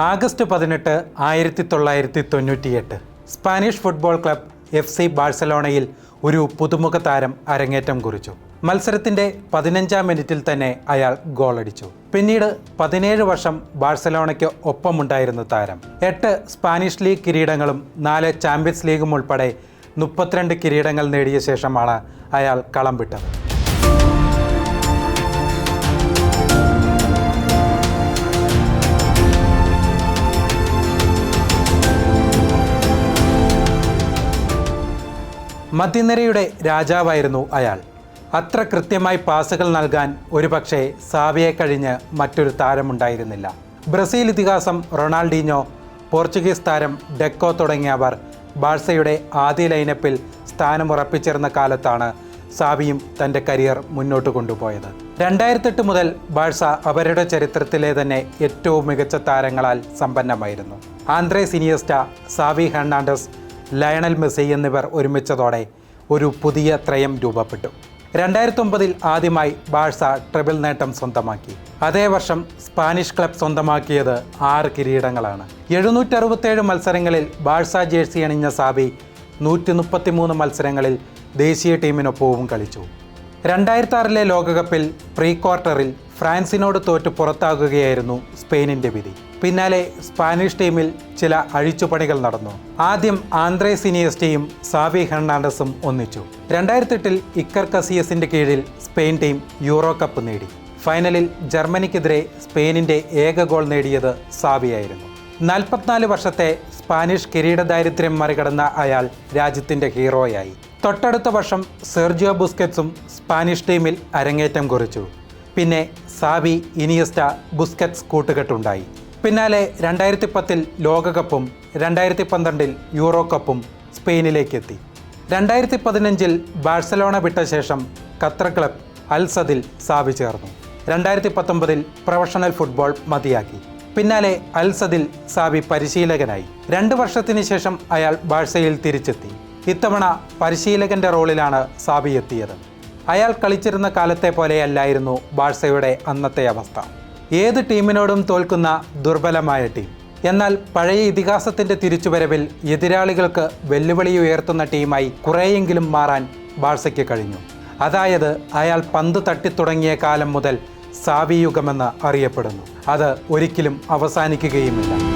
August പതിനെട്ട് ആയിരത്തി തൊള്ളായിരത്തി തൊണ്ണൂറ്റിയെട്ട് Spanish football club F C ബാഴ്സലോണയിൽ ഒരു പുതുമുഖ താരം അരങ്ങേറ്റം കുറിച്ചു. മത്സരത്തിന്റെ പതിനഞ്ചാം മിനിറ്റിൽ തന്നെ അയാൾ ഗോളടിച്ചു. പിന്നീട് പതിനേഴ് വർഷം ബാഴ്സലോണയ്ക്ക് ഒപ്പമുണ്ടായിരുന്ന താരം. എട്ട് സ്പാനിഷ് ലീഗ് കിരീടങ്ങളും നാല് ചാമ്പ്യൻസ് ലീഗും ഉൾപ്പെടെ മുപ്പത്തിരണ്ട് കിരീടങ്ങൾ നേടിയ ശേഷമാണ് അയാൾ കളം വിട്ടത്. മധ്യനിരയുടെ രാജാവായിരുന്നു അയാൾ. അത്ര കൃത്യമായി പാസുകൾ നൽകാൻ ഒരുപക്ഷെ സാവിയെ കഴിഞ്ഞ് മറ്റൊരു താരമുണ്ടായിരുന്നില്ല. ബ്രസീൽ ഇതിഹാസം റൊണാൾഡീഞ്ഞോ പോർച്ചുഗീസ് താരം ഡെക്കോ തുടങ്ങിയവർ ബാഴ്സയുടെ ആദ്യ ലൈനപ്പിൽ സ്ഥാനമുറപ്പിച്ചിരുന്ന കാലത്താണ് സാവിയും തന്റെ കരിയർ മുന്നോട്ട് കൊണ്ടുപോയത്. രണ്ടായിരത്തെട്ട് മുതൽ ബാഴ്സ അവരുടെ ചരിത്രത്തിലെ തന്നെ ഏറ്റവും മികച്ച താരങ്ങളാൽ സമ്പന്നമായിരുന്നു. Andres Iniesta Xavi Hernandez Lionel Messi എന്നിവർ ഒരുമിച്ചതോടെ ഒരു പുതിയ ത്രയം രൂപപ്പെട്ടു. രണ്ടായിരത്തി ഒമ്പതിൽ ആദ്യമായി ബാഴ്സ ട്രിബിൾ നേട്ടം സ്വന്തമാക്കി. അതേ വർഷം സ്പാനിഷ് ക്ലബ് സ്വന്തമാക്കിയത് ആറ് കിരീടങ്ങളാണ്. എഴുന്നൂറ്റി അറുപത്തേഴ് മത്സരങ്ങളിൽ ബാഴ്സ ജേഴ്സി അണിഞ്ഞ സാബി നൂറ്റി മുപ്പത്തിമൂന്ന് മത്സരങ്ങളിൽ ദേശീയ ടീമിനൊപ്പവും കളിച്ചു. രണ്ടായിരത്തി ആറിലെ ലോകകപ്പിൽ പ്രീ ക്വാർട്ടറിൽ ഫ്രാൻസിനോട് തോറ്റ് പുറത്താകുകയായിരുന്നു സ്പെയിനിന്റെ വിധി. പിന്നാലെ സ്പാനിഷ് ടീമിൽ ചില അഴിച്ചുപണികൾ നടന്നു. ആദ്യം ആന്ത്രേ സിനിയസ്റ്റയും സാവി ഹെർണാണ്ടസും ഒന്നിച്ചു. രണ്ടായിരത്തെട്ടിൽ ഇക്കർ കസിയസിന്റെ കീഴിൽ സ്പെയിൻ ടീം യൂറോ കപ്പ് നേടി. ഫൈനലിൽ ജർമ്മനിക്കെതിരെ സ്പെയിനിന്റെ ഏക ഗോൾ നേടിയത് സാവിയായിരുന്നു. നാൽപ്പത്തിനാല് വർഷത്തെ സ്പാനിഷ് കിരീടദാരിദ്ര്യം മറികടന്ന അയാൾ രാജ്യത്തിന്റെ ഹീറോയായി. തൊട്ടടുത്ത വർഷം സെർജിയോ ബുസ്കറ്റ്സും സ്പാനിഷ് ടീമിൽ അരങ്ങേറ്റം കുറിച്ചു. പിന്നെ സാവി ഇനിയസ്റ്റ ബുസ്കറ്റ്സ് കൂട്ടുകെട്ടുണ്ടായി. പിന്നാലെ രണ്ടായിരത്തി പത്തിൽ ലോകകപ്പും രണ്ടായിരത്തി പന്ത്രണ്ടിൽ യൂറോ കപ്പും സ്പെയിനിലേക്ക് എത്തി രണ്ടായിരത്തി പതിനഞ്ചിൽ ബാഴ്സലോണ വിട്ട ശേഷം ഖത്തർ ക്ലബ് അൽസദിൽ സാവി ചേർന്നു. രണ്ടായിരത്തി പത്തൊമ്പതിൽ പ്രൊഫഷണൽ ഫുട്ബോൾ മതിയാക്കി. പിന്നാലെ അൽസദിൽ സാവി പരിശീലകനായി. രണ്ട് വർഷത്തിന് ശേഷം അയാൾ ബാഴ്സയിൽ തിരിച്ചെത്തി. ഇത്തവണ പരിശീലകന്റെ റോളിലാണ് സാബി എത്തിയത്. അയാൾ കളിച്ചിരുന്ന കാലത്തെ പോലെയല്ലായിരുന്നു ബാഴ്സയുടെ അന്നത്തെ അവസ്ഥ. ഏത് ടീമിനോടും തോൽക്കുന്ന ദുർബലമായ ടീം. എന്നാൽ പഴയ ഇതിഹാസത്തിന്റെ തിരിച്ചുവരവിൽ എതിരാളികൾക്ക് വെല്ലുവിളി ഉയർത്തുന്ന ടീമായി കുറേയെങ്കിലും മാറാൻ ബാഴ്സയ്ക്ക് കഴിഞ്ഞു. അതായത് അയാൾ പന്ത് തട്ടിത്തുടങ്ങിയ കാലം മുതൽ സാവിയുഗമെന്ന് അറിയപ്പെടുന്നു. അത് ഒരിക്കലും അവസാനിക്കുകയുമില്ല.